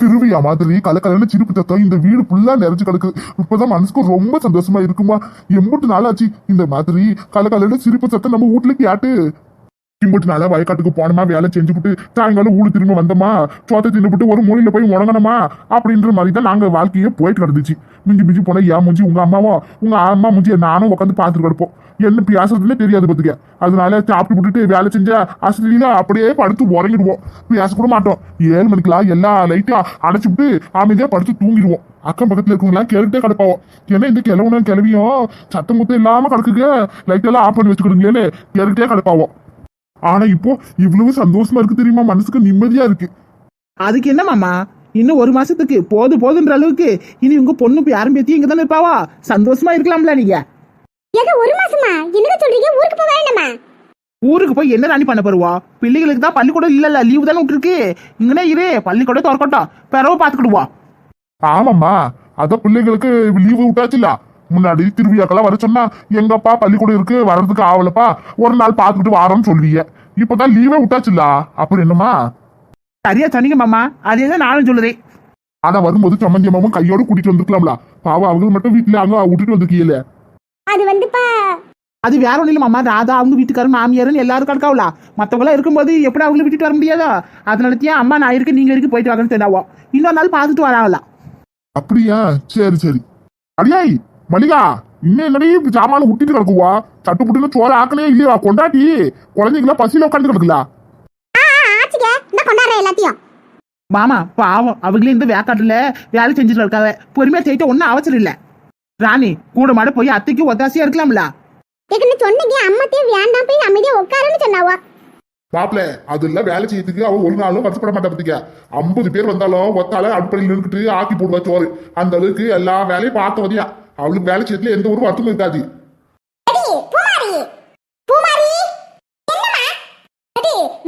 திருவிழா மாதிரி கலக்கலன்னு சிரிப்பு சத்தம் இந்த வீடு ஃபுல்லா நிறைஞ்சு கிடக்கு. இப்பதான் மனசுக்கு ரொம்ப சந்தோஷமா இருக்குமா? எம்புட்டு நாளாச்சு. இந்த மாதிரி கலக்கலன்னு சிரிப்பு சத்தம் நம்ம வீட்டுல கேட்டு. இம்புட்டு நாளா வயக்காட்டுக்கு போனோமா வேலை செஞ்சுக்கிட்டு சாயங்காலம் ஊடு திரும்ப வந்தோமா சோத்தை தின்னுபிட்டு ஒரு மூலையில போய் உணங்கணுமா அப்படின்ற மாதிரி தான் நாங்க வாழ்க்கையே போயிட்டு கிடந்துச்சு. மிஞ்சி மிஞ்சி போனா ஏன் முஞ்சி உங்க அம்மாவோ? உங்க அம்மா முஞ்சி நானும் உட்காந்து பார்த்துட்டு கிடப்போம். என்ன பேசுறதுன்னே தெரியாது பத்துக்க. அதனால சாப்பிட்டு விட்டுட்டு வேலை செஞ்சா அசதியில அப்படியே படுத்து உறங்கிடுவோம். கூட மாட்டோம். ஏழு மணிக்கெல்லாம் எல்லா லைட்டும் அடைச்சுட்டு அமைதியா படுத்து தூங்கிடுவோம். அக்கம் பக்கத்துல இருக்கவங்களாம் கேட்டுட்டே கிடப்பாவோம். ஏன்னா இந்த கிழவனும் கிளவியும் சத்தம் முத்தம் இல்லாம கிடக்குங்க லைட் எல்லாம் ஆஃப் பண்ணி வச்சுக்கிடுங்களேன்னு கேட்டுட்டே கிடப்பாவோம். ஆனா இப்போ இவ்வளவு சந்தோஷமா இருக்கு தெரியுமா? மனசுக்கு நிம்மதியா இருக்கு. அதுக்கு என்ன மாமா? இன்னும் ஒரு மாசத்துக்கு. போது போதுன்ற அளவுக்கு. இனி உங்க பொண்ணு போய் யாரும் பேத்தி இங்க தானே இருப்பாவா? சந்தோஷமா இருக்கலாம்ல நீங்க. ஏங்க ஒரு மாசமா? என்னங்க சொல்றீங்க? ஊருக்கு போக வேண்டாமா? ஊருக்கு போய் என்ன ராணி பண்ண போறவா? பிள்ளைகளுக்கு தான் பள்ளிக்கூடம் இல்லல்ல லீவு தானே விட்டுருக்கு. இங்கனே இரு பள்ளிக்கூடம் திறக்கட்டும். பிறவு பாத்துக்கிடுவா ஆமாம்மா. அதான் பிள்ளைங்களுக்கு லீவு விட்டாச்சுல முன்னாடி திருவிழாக்கெல்லாம் வர சொன்னா எங்கப்பா பள்ளிக்கூடம் இருக்கு வர்றதுக்கு ஆவலப்பா. ஒரு நாள் பார்த்துக்கிட்டு வாரோம்னு சொல்லுவீங்க இப்பதான் லீவே விட்டாச்சுல அப்புறம் என்னம்மா? சரியா சொன்னீங்க மாமா. அதே தான் நானும் சொல்லுறேன் ஆனா வரும்போது சம்மந்தி அம்மாவும் கையோட கூட்டிட்டு வந்திருக்கலாம்ல. பாவம் அவங்க மட்டும் வீட்டுல அங்க விட்டுட்டு வந்திருக்கீங்களே அது வந்துப்பா. அது வேற ஒன்றும் இல்லை மாமா. ராதா அவங்க வீட்டுக்காரர் மாமியாருன்னு எல்லாரும் கிடக்காவல மற்றவங்களாம் இருக்கும்போது எப்படி அவங்கள விட்டுட்டு வர முடியாதோ? அதனாலத்தையும் அம்மா நான் இருக்கு நீங்க இருக்கு போயிட்டு வாங்கன்னு சொன்னாவோ. இன்னொரு நாள் பார்த்துட்டு வராங்களா? அப்படியா? சரி சரி. அடியாய் மல்லிகா இன்னும் என்னடி சாமான விட்டுட்டு கிடக்குவா? சட்டு புட்டுன்னு சோறு ஆக்கனே இல்லையா கொண்டாட்டி. குழந்தைங்களா பசியில உட்காந்து கிடக்குல ஆ ஆ, ஆச்சுங்க. இந்த கொண்டாடுறேன் எல்லாத்தையும். மாமா பாவம் அவங்களே இந்த வேக்காட்டுல வேலை செஞ்சுட்டு இருக்காவ பொறுமையா செய்யிட்டு ஒன்றும் அவசரம் இல்லை. ராணி கூட மாட போய் அத்தைக்கு ஒத்தாசையா இருக்கலாம்ல? சொன்னீங்க அம்மாத்தையும் வேண்டாம் போய் அமைதியா உட்காருன்னு சொன்னாவோ? மாப்பிள அதெல்லாம் வேலை செய்யறதுக்கு அவன் ஒரு நாளும் வருத்தப்பட மாட்டா பத்திக்க ஐம்பது பேர் வந்தாலும் ஒத்தால அடுப்படையில் நின்றுட்டு ஆக்கி போடுவா சோறு. அந்த அளவுக்கு எல்லா வேலையும் பார்த்து வதியா அவளுக்கு வேலை செய்யறதுல எந்த ஒரு வருத்தமும் இருக்காது. பூமாரி.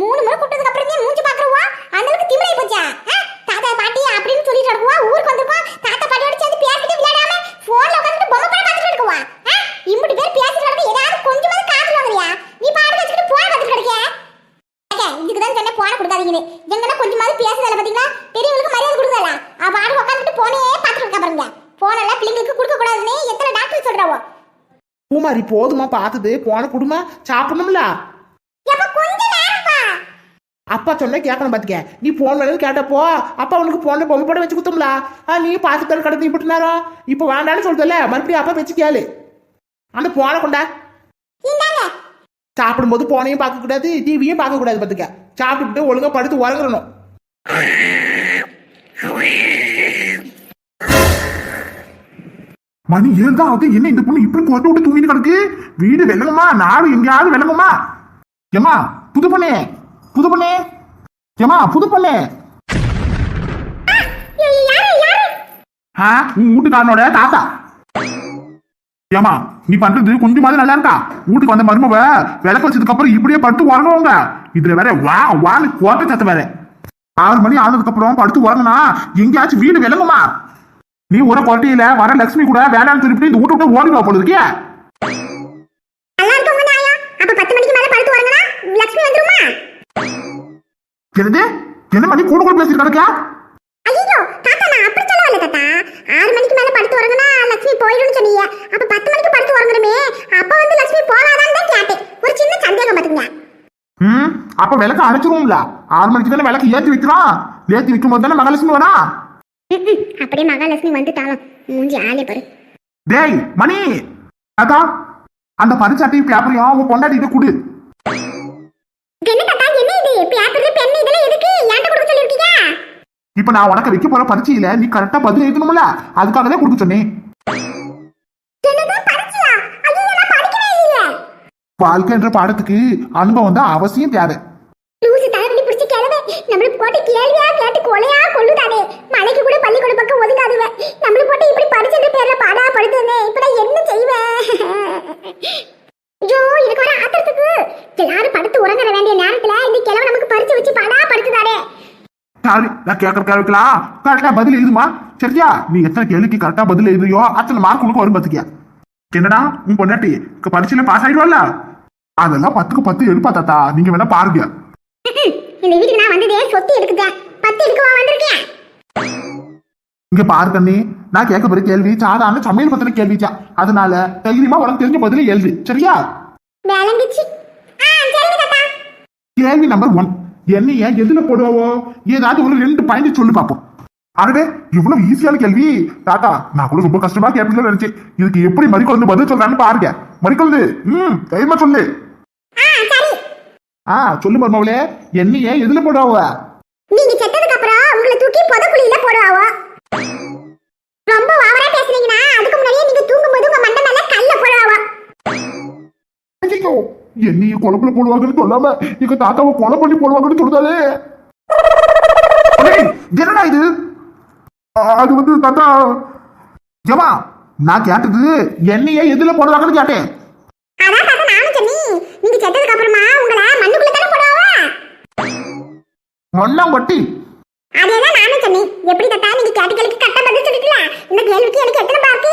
மூணு முறை கூப்பிட்டதுக்கு அப்புறம் நீ மூஞ்சி பாக்குறவா? அந்த அளவுக்கு திமிரை போச்சா? ஆ? தாத்தா பாட்டி அப்படின்னு சொல்லிட்டு இருக்குவா ஊருக்கு வந்திருப்பா தாத்தா பாட்டியோட சேர்ந்து பேசிட்டு விளையாடாம போன்ல உட்காந்துட்டு பொம்மை படம் பார்த்துட்டு இருக்குவா ஆ? இம்புட்டு பேர் பேசிட்டு கிடக்கு ஏதாவது கொஞ்சமாவது காசு வாங்குறியா? நீ பாடு வச்சுக்கிட்டு போன பார்த்துட்டு கிடக்க அக்கா, இதுக்கு தான் சொன்ன போன கொடுக்காதீங்கன்னு. எங்கன்னா கொஞ்சமாவது பேசுதல பாத்தீங்களா? பெரியவங்களுக்கு மரியாதை கொடுக்கல அவ பாடு உட்காந்துட்டு போனே பார்த்துட்டு இருக்கா பாருங்க. போனெல்லாம் பிள்ளைங்களுக்கு கொடுக்க கூடாதுன்னு எத்தனை டாக்டர் சொல்றாவோ? பூமாரி போதுமா பார்த்தது போன குடுமா சாப்பிடணும்ல? எப்ப கொஞ்ச நேரம்ப்பா. அப்பா சொன்ன கேட்கணும் பாத்துக்க. நீ போன் வேணும் கேட்டப்போ அப்பா உனக்கு போன பொம்மை படம் வச்சு குத்தோம்ல? ஆ நீ பார்த்துட்டு கடந்து இப்படி நேரம் இப்போ வேண்டான்னு சொல்றல மறுபடியும் அப்பா வச்சு கேளு. அந்த போனை கொண்டா. சாப்பிடும்போது போனையும் பார்க்க கூடாது டிவியும் பார்க்க கூடாது பாத்துக்க. சாப்பிட்டுட்டு ஒழுங்கா படுத்து உறங்கணும் மணி ஏன் அது என்ன இந்த பொண்ணு இப்படி கொண்டு விட்டு தூங்கிட்டு கிடக்கு? வீடு விளங்குமா? நாடு எங்கேயாவது விளங்குமா? ஏமா புது பொண்ணே புது பொண்ணே. ஏமா புது பொண்ணே. ஆ உன் வீட்டுக்காரனோட தாத்தா. ஏமா நீ பண்றது கொஞ்சமாவது நல்லா இருக்கா? வீட்டுக்கு வந்த மருமவ விளக்கு வச்சதுக்கு அப்புறம் இப்படியே படுத்து உறங்குவாங்க. இதுல வேற வா வான்னு கோட்டை சத்த வேற. ஆறு மணி ஆனதுக்கு அப்புறம் படுத்து உறங்குனா எங்கேயாச்சும் வீடு விளங்குமா? நீ ஒரு கொட்டையில வர லட்சுமி கூட வேணாம்னு சொல்லிட்டு இந்த வீட்டு விட்டு ஓடிவா போல இருக்கியா என்னது? என்ன மணி கூட கூட பேசிட்டு கிடக்கா? ஐயோ தாத்தா நான் அப்படி சொல்லல தாத்தா. ஆறு மணிக்கு மேல படுத்து உறங்கினா லட்சுமி போயிடும்னு சொன்னீங்க. அப்ப பத்து மணிக்கு படுத்து உறங்குறமே அப்ப வந்து லட்சுமி போவாதான்னு தான் கேட்டேன். ஒரு சின்ன சந்தேகம் பாத்துங்க ம் அப்ப விளக்கு அணைச்சிருவோம்ல. ஆறு மணிக்கு தானே விளக்கு ஏத்தி வைக்கிறோம். ஏத்தி வைக்கும் போது தானே மகாலட்சுமி வரா அப்படியே மகாலட்சுமி வந்துட்டாலும் மூஞ்சி ஆளே பாரு. டேய் மணி! அதான் அந்த பரிச்சாட்டையும் பேப்பரையும் உன் பொண்டாட்டிட்டு கொடு. இப்ப நான் உனக்கு வைக்க போற பரீட்சையில நீ கரெக்டா பதில் எழுதணும்ல? அதுக்காக தான் கொடுக்க சொன்னேன். இல்லையே. வாழ்க்கைன்ற பாடத்துக்கு அனுபவம் தான் அவசியம் தேவை. நம்மளுக்கு போட்டு கேள்வியா கேட்டு கொலையா கொள்ளுதானே மலைக்கு கூட பள்ளிக்கூட பக்கம் ஒதுங்காதுவ நம்மளுக்கு போட்டு இப்படி படிச்சுட்டு பேர்ல பாடா படுத்துனே இப்ப நான் என்ன செய்வேன்? ஐயோ எனக்கு வர ஆத்திரத்துக்கு. எல்லாரும் படுத்து உறங்குற வேண்டிய நேரத்துல இந்த கிழமை நமக்கு பறிச்சு வச்சு பாடா படுத்துதானே சரி நான் கேட்கற கேள்விக்கலாம் கரெக்டா பதில் எழுதுமா? சரியா? நீ எத்தனை கேள்விக்கு கரெக்டா பதில் எழுதுறியோ அத்தனை மார்க் உனக்கு வரும் பாத்துக்கியா? என்னடா உன் பொண்டாட்டி பரீட்சையில பாஸ் ஆயிடுவாள்ல? அதெல்லாம் பத்துக்கு பத்து எடுப்பா தாத்தா. நீங்க வேணா பாருங்க. இந்த வீட்டுக்கு நான் வந்ததே சொத்து எடுக்குதேன் பத்து எடுக்கவா இங்க பாரு கண்ணி நான் கேட்க போற கேள்வி சாதாரண சமையல் பத்தின கேள்விச்சா. அதனால தைரியமா உனக்கு தெரிஞ்ச பதில எழுது சரியா? கேள்வி நம்பர் ஒன் என்னைய எதுல போடுவாவோ? ஏதாவது ஒரு ரெண்டு பாயிண்ட் சொல்லி பார்ப்போம் அடடே இவ்வளவு ஈஸியான கேள்வி. தாத்தா நான் கூட ரொம்ப கஷ்டமா கேட்பீங்கன்னு நினைச்சேன். இதுக்கு எப்படி மறிக்கொழுந்து பதில் சொல்றான்னு பாருங்க. மறிக்கொழுந்து. ம் தைரியமா சொல்லு. ஆ சொல்லு மருமவளே என்னைய எதுல போடுவாவ? நீங்க செத்ததுக்கு அப்புறம் உங்களை தூக்கி புதக்குழியில போடுவாவோ? ஐயோ என்னைய குழம்புல போடுவாங்கன்னு சொல்லாம எங்க தாத்தாவை கொலை பண்ணி போடுவாங்கன்னு சொல்லுதாலே என்னடா இது? அது வந்து தாத்தா ஏமா நான் கேட்டது என்னைய எதுல போடுவாங்கன்னு கேட்டேன். வட்டி அதேதான் நானும் சொன்னேன். எப்படி தாத்தா நீங்க கேட்ட கேள்விக்கு கரெக்டா பதில் சொல்லிட்டீங்களா? இந்த கேள்விக்கு எனக்கு எத்தனை பாக்கு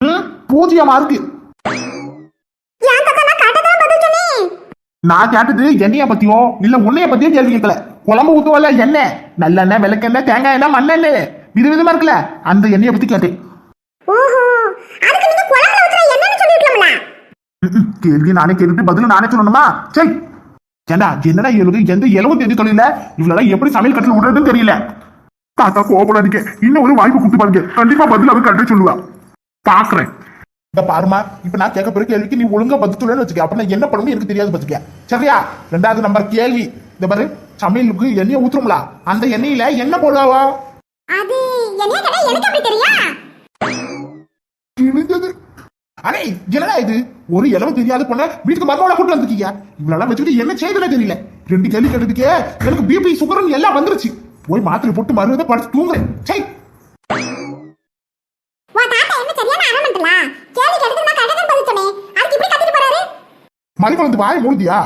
ம், பூஜ்ஜியமா இருக்கு ஏன் தாத்தா நான் கரெக்டா தான் பதில் சொன்னேன் நான் கேட்டது எண்ணெய பத்தியோ? இல்ல உன்னைய பத்தியோ கேள்வி கேட்கல குழம்பு ஊத்துவல எண்ணெய். நல்லெண்ணெய் விளக்கெண்ணெய் தேங்காய் எண்ணெய் மண்ணெண்ணெய் விதவிதமா இருக்குல்ல? அந்த எண்ணெய பத்தி கேட்டேன். கேள்வி நானே கேட்டுட்டு பதில் நானே சொல்லணுமா? சரி ஏண்டா என்னடா இவளுக்கு எந்த இலவும் தெரிஞ்சு தொழில இவளெல்லாம் எப்படி சமையல் கட்டில் விடுறதுன்னு தெரியல. தாத்தா கோபப்படாதீங்க இன்னும் ஒரு வாய்ப்பு கொடுத்து பாருங்க. கண்டிப்பா பதில் அவன் கரெக்டா சொல்லுவா பாக்குறேன். இந்த பாருமா இப்ப நான் கேட்க போற கேள்விக்கு நீ ஒழுங்கா பதில் சொல்லணும்னு வச்சுக்க. அப்ப நான் என்ன பண்ணணும் எனக்கு தெரியாது வச்சுக்க சரியா? ரெண்டாவது நம்பர் கேள்வி. இந்த பாரு சமையலுக்கு எண்ணெயை ஊத்துறோம்ல அந்த எண்ணெயில என்ன போடுவாவா? அது எனக்கு அப்படி கிழிஞ்சது அடே என்னடா இது? ஒரு இளவு தெரியாத பொண்ண வீட்டுக்கு மருமகளை கூட்டு வந்திருக்கீங்க. இவ்வளவு வச்சுக்கிட்டு என்ன செய்தல தெரியல. ரெண்டு கேள்வி கேட்டதுக்கே எனக்கு பிபி சுகர் எல்லாம் வந்துருச்சு. போய் மாத்திரை போட்டு மருந்தை படுத்து தூங்குறேன். சை உன் தாத்தா என்ன சரியான அரமண்டலா கேள்வி கேட்டதுக்கு நான் கரெக்டா தான் பதில் சொன்னேன் அதுக்கு இப்படி கத்திட்டு போறாரு மறுக்குழந்து வாய மூழ்தியா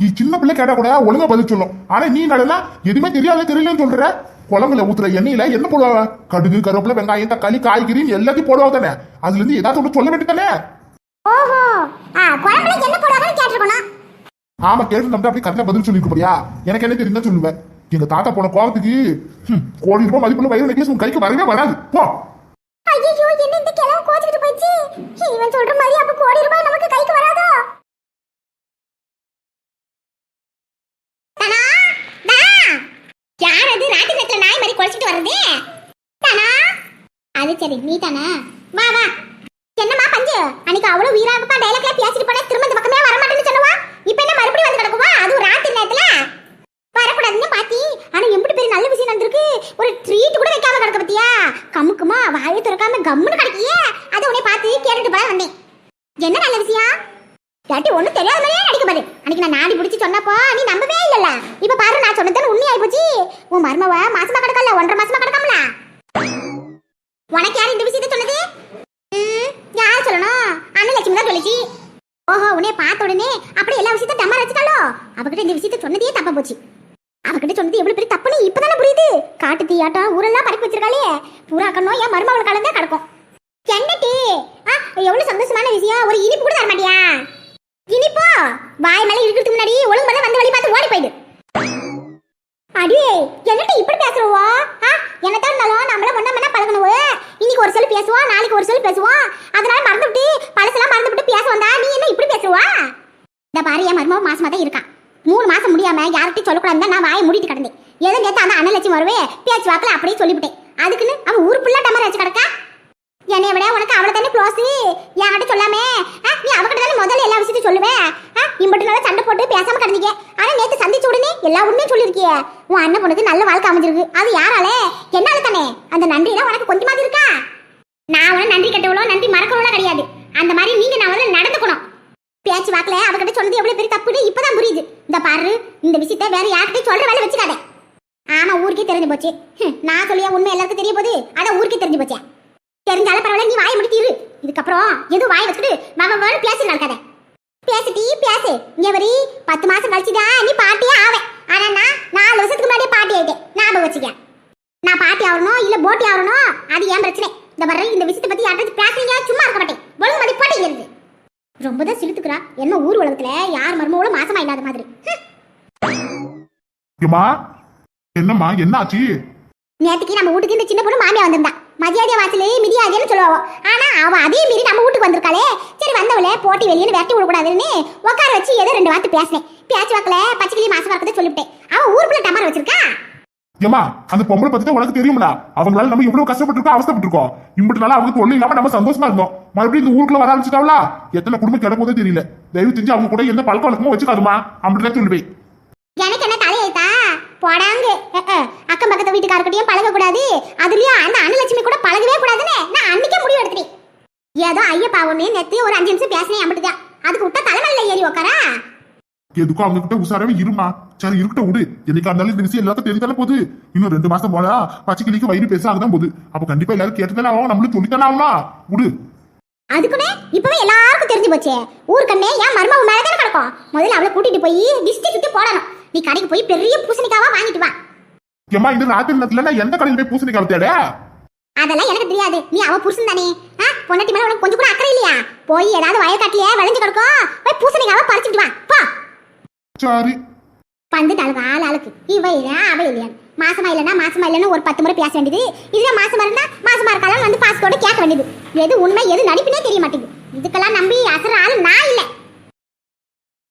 நீ சின்ன பிள்ளை கேட்டா கூட ஒழுங்கா பதில் சொல்லும். ஆனா நீ நடனா எதுவுமே தெரியாத தெரியலன்னு சொல்ற. குழம்புல ஊத்துற எண்ணெயில என்ன போடுவாங்க கடுகு கருவேப்பிலை வெங்காயம் தக்காளி காய்கறி எல்லாத்தையும் போடுவாங்க தானே. அதுல இருந்து ஏதாவது ஒன்று சொல்ல வேண்டியதானே ஓஹோ. ஆ குழம்புல என்ன போடுவாங்கன்னு கேட்டிருக்கணும். ஆமா கேட்டு நம்ம அப்படியே கரெக்டா பதில் சொல்லிருக்க போறியா எனக்கு என்ன தெரியும் சொல்லுவேன். எங்க தாத்தா போன கோவத்துக்கு ஹம், கோடி ரூபாய் மதிப்புள்ள வயிறு நெக்லஸ் உன் கைக்கு வரவே வராது. போ. ஐயோ என்ன இந்த கிழவு கோச்சிக்கிட்டு போயிடுச்சு? இவன் சொல்ற மாதிரி அப்ப கோடி ரூபாய் நமக்கு கைக்கு வராதோ தனா தனா யார் அது? ராட்டி நேரத்துல நாய் மாதிரி குழச்சிட்டு வர்றது. தனா? அது சரி நீ தானே? வா வா என்னம்மா பஞ்சு அன்னைக்கு அவ்வளவு வீராகப்பா டைலாக்ல பேசிட்டு போனா திரும்ப இந்த பக்கமே வர மாட்டேன்னு சொன்னவா இப்போ என்ன மறுபடியும் வந்து கிடக்குவா அது ராத்திரி நேரத்துல வரக்கூடாதுன்னு பாத்தி ஆனா எம்பிட்டு பெரிய நல்ல விஷயம் நடந்திருக்கு ஒரு ட்ரீட் கூட வைக்காம கிடக்க பத்தியா கமுக்குமா வாயை திறக்காம கம்முன்னு கிடக்கியே அதை உன்னை பார்த்து கேட்டுட்டு போல வந்தேன் என்ன நல்ல விஷயம் கேட்டி ஒண்ணும் தெரியாத மாதிரியே நடிக்க பாரு அன்னைக்கு நான் நாடி பிடிச்சி சொன்னப்போ நீ நம்பவே இல்லல்ல இப்ப பாரு நான் சொன்னது உண்மை ஆயி போச்சு உன் மருமவ மாசமா கிடக்கல ஒன்றரை மாசமா கிடக்காமல? உனக்கு யார் இந்த விஷயத்தை சொன்னது? யார் சொல்லணும்? அண்ணன் தான் சொல்லிச்சு. ஓஹோ உன்னை பார்த்த உடனே அப்படி எல்லா விஷயத்தையும் டம்மா வச்சுட்டாலோ அவகிட்ட இந்த விஷயத்தை சொன்னதே தப்பா போச்சு. அவகிட்ட சொன்னது எவ்வளவு பெரிய தப்புன்னு இப்பதானே புரியுது? காட்டு தீயாட்டம் ஊரெல்லாம் பறக்க வச்சிருக்காளே. பூரா கண்ணும் என் மருமகள் கலந்தே கிடக்கும். என்னட்டி ஆ எவ்வளவு சந்தோஷமான விஷயம். ஒரு இனிப்பு கூட தர மாட்டியா இனிப்போ? வாய் மேல இருக்கிறதுக்கு முன்னாடி ஒழுங்கு மேல வந்து வழி பார்த்து ஓடி போயிடு. அடியே என்னட்டி இப்படி பேசுறவோ? ஆ என்னத்தான் இருந்தாலும் நம்மள முன்ன முன்ன பழகணும் இன்னைக்கு ஒரு சொல்லு பேசுவோம் நாளைக்கு ஒரு சொல்லு பேசுவோம் அதனால மறந்துவிட்டு பழசெல்லாம் மறந்துவிட்டு பேச வந்தா நீ என்ன இப்படி பேசுவா? இந்த பாரு என் மருமக மாசமா தான் இருக்கான் மூணு மாசம் முடியாம யார்கிட்டையும் சொல்லக்கூடாது நான் வாயை மூடிட்டு கிடந்தேன். எதுவும் கேட்டா அந்த அண்ணலட்சுமி வருவே பேச்சு வாக்கில் அப்படியே சொல்லிவிட்டேன் அதுக்குன்னு அவன் ஊர் ஃபுல்லா டமர் வச்சு கிடக்கா? என்னைய விட உனக்கு அவளை தானே க்ளோஸ் என்கிட்ட சொல்லாமே. நீ அவகிட்ட தானே முதல்ல எல்லா விஷயத்தையும் சொல்லுவேன் இம்பட்டு நல்லா சண்டை போட்டு பேசாம கிடந்தீங்க ஆனா நேத்து சந்திச்ச உடனே எல்லா உண்மையும் சொல்லியிருக்கிய உன் அண்ணன் பொண்ணுக்கு நல்ல வாழ்க்கை அமைஞ்சிருக்கு. அது யாரால? என்னால தானே? அந்த நன்றியெல்லாம் உனக்கு கொஞ்சமாவது இருக்கா? நான் உன நன்றி கட்டவளோ நன்றி மறக்கவளோ கிடையாது. அந்த மாதிரி நீங்க நான் முதல்ல நடந்துக்கணும். பேச்சு வாக்கல அவகிட்ட சொன்னது எவ்வளவு பெரிய தப்புன்னு இப்பதான் புரியுது. இந்த பாரு இந்த விஷயத்த வேற யார்கிட்டயும் சொல்ற வேலை வச்சுக்காத. ஆமா ஊருக்கே தெரிஞ்சு போச்சு. நான் சொல்லியா உண்மை எல்லாருக்கும் தெரிய போகுது. அதான் ஊருக்கே தெரிஞ்சு போச்சேன் தெரிஞ்சாலும் பரவாயில்ல நீ வாயை முடித்திரு இதுக்கப்புறம் எதுவும் வாய் வச்சுட்டு வவ வேணும் பேசி நடக்காத பேசிட்டி பேசு. இங்க வரி பத்து மாசம் கழிச்சுதான் நீ பாட்டியே ஆவே. ஆனா நான் நாலு வருஷத்துக்கு முன்னாடியே பாட்டி ஆயிட்டேன். ஞாபகம் வச்சுக்க. நான் பாட்டி ஆகணும் இல்ல போட்டி ஆகணும் அது ஏன் பிரச்சனை. இந்த வர இந்த விஷயத்தை பத்தி யார்ட்டாச்சும் பேசுறீங்க சும்மா இருக்க மாட்டேன். ஒழுங்கு மதி போட்டீங்க ரொம்ப தான் சிலுத்துக்கிறா என்ன ஊர் உலகத்துல யார் மர்மங்களும் மாசமா இல்லாத மாதிரி. என்னம்மா என்ன ஆச்சு நேத்துக்கு நம்ம வீட்டுக்கு இந்த சின்ன பொண்ணு மாமியா வந்திருந்தா. மதியாதை வாசலே மிதியாதேன்னு சொல்லுவாவோ. ஆனா அவ அதே மீறி நம்ம வீட்டுக்கு வந்திருக்காளே. சரி வந்தவளே போட்டி வெளியே விரட்டி விடக்கூடாதுன்னு உட்கார வச்சு ஏதோ ரெண்டு வார்த்தை பேசினேன். பேச்சு வாக்கல பச்சைக்கிளி மாசமா இருக்கதை சொல்லிவிட்டேன். அவன் ஊருக்குள்ள டமார் வச்சிருக்கா? ஏம்மா அந்த பொம்பளை பத்தி உனக்கு தெரியும்ல அவங்களால நம்ம இவ்வளவு கஷ்டப்பட்டிருக்கோம் அவஸ்தப்பட்டிருக்கோம். இம்பிட்டு நாளா அவங்க தொல்லை இல்லாம நம்ம சந்தோஷமா இருந்தோம். மறுபடியும் இந்த ஊருக்குள்ள வர ஆரம்பிச்சிட்டாங்களா எத்தனை குடும்பம் கிடப்போதே தெரியல. தயவு செஞ்சு அவங்க கூட எந்த பழக்க வழக்கமும் வச்சுக்காதுமா அப்படிதான் சொல்லுவேன். எனக்கு என்ன போடாங்க. அக்கம் பக்கத்து வீட்டுக்காரர்கிட்டயும் பழக கூடாது. அதுலயும் அந்த அன்னலட்சுமி கூட பழகவே கூடாதுன்னு நான் அன்னைக்கே முடிவு எடுத்துட்டேன். ஏதோ ஐயப்பா ஒண்ணு நேத்து ஒரு அஞ்சு நிமிஷம் பேசினேன் அப்படிதான் அதுக்கு விட்டா தலைமையில ஏறி உக்காரா? எதுக்கும் அவங்க கிட்ட உசாரவே இருமா? சரி இருக்கட்டும் விடு. என்னைக்கா இருந்தாலும் இந்த விஷயம் எல்லாத்தையும் தெரிஞ்சாலே போகுது இன்னும் ரெண்டு மாசம் போனா பச்சைக்கிளிக்கு வயிறு பேச ஆகுதான் போகுது. அப்ப கண்டிப்பா எல்லாரும் கேட்டுதானே ஆகும் நம்மளும் சொல்லித்தானே ஆகுமா விடு. அதுக்குனே இப்பவே எல்லாருக்கும் தெரிஞ்சு போச்சே. ஊருக்கண்ணே ஏன் மருமக மேல தானே கிடக்கும். முதல்ல அவளை கூட்டிட்டு போய் டிஸ்டி சுத்தி போடணும். நீ கடைக்கு போய் பெரிய பூசணிக்காவா வாங்கிட்டு வா. ஏம்மா இந்த ராத்திரி நேரத்துல நான் எந்த கடையில் போய் பூசணிக்காய் தேட அதெல்லாம் எனக்கு தெரியாது. நீ அவ புருஷன் தானே. ஆ பொண்டாட்டி மேல உனக்கு கொஞ்சம் கூட அக்கறை இல்லையா? போய் ஏதாவது வயக்காட்டிலே விளைஞ்சு கிடக்கும் போய் பூசணிக்காவா பறிச்சுட்டு வா. போ. சரி. வந்துட்டாளுக்கு ஆள் ஆளுக்கு இவ இல்லையா அவ இல்லையா மாசமா இல்லைன்னா மாசமா இல்லைன்னு ஒரு பத்து முறை பேச வேண்டியது. இதுல மாசமா இருந்தா மாசமா இருக்காலும் வந்து பாசத்தோட கேட்க வேண்டியது. எது உண்மை எது நடிப்புனே தெரிய மாட்டேங்குது. இதுக்கெல்லாம் நம்பி